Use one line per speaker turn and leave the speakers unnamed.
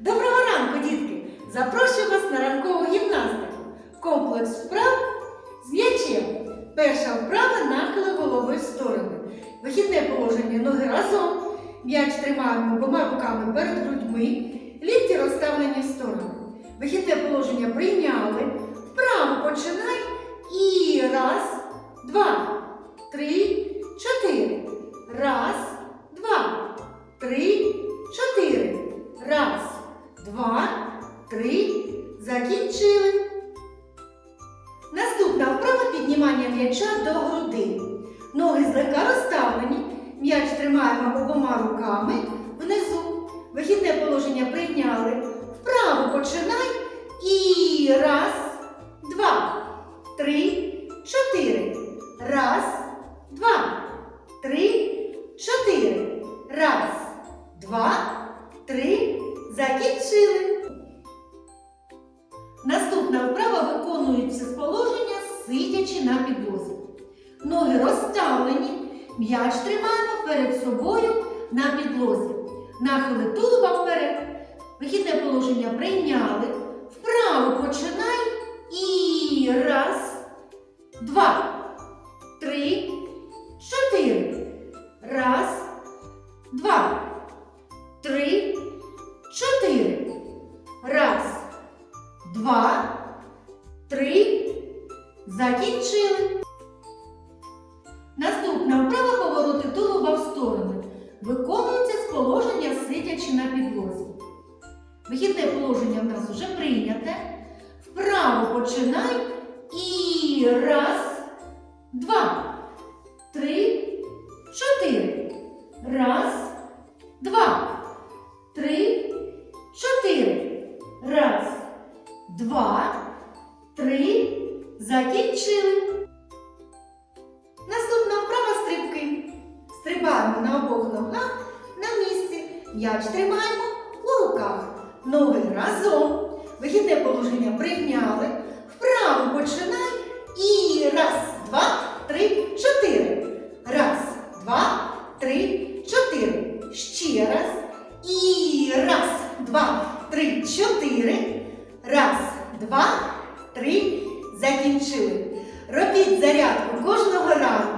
Доброго ранку, дітки! Запрошую вас на ранкову гімнастику. Комплекс вправ з м'ячем. Перша вправа нахили голови в сторони. Вихідне положення ноги разом. М'яч тримаємо обома руками перед грудьми. Лікті розставлені в сторони. Вихідне положення прийняли. Вправо починай. І раз, два, три, чотири. Раз, два, три, три. Закінчили. Наступна вправа піднімання м'яча до груди. Ноги злегка розставлені. М'яч тримаємо обома руками внизу. Вихідне положення прийняли. Вправо починай. І раз, виконується з положення сидячи на підлозі. Ноги розставлені, м'яч тримаємо перед собою на підлозі. Нахили тулуба вперед. Вихідне положення прийняли. Вправо починай. І раз, два, три. Закінчили. Наступна вправа повороти тулуба в сторони. Виконується з положення сидячи на підлозі. Вихідне положення в нас вже прийняте. Вправо починай. І раз, два, три, чотири. Раз, два, три, чотири. Раз, два, три. Закінчили. Наступна вправа стрибки. Стрибаємо на обох ногах на місці. М'яч тримаємо у руках. Ноги разом. Вихідне положення прийняли. Вправо починай. І раз, два, три, чотири. Раз, два, три, чотири. Ще раз. І раз, два, три, чотири. Раз, два, три. Закінчили. Робіть зарядку кожного ранку!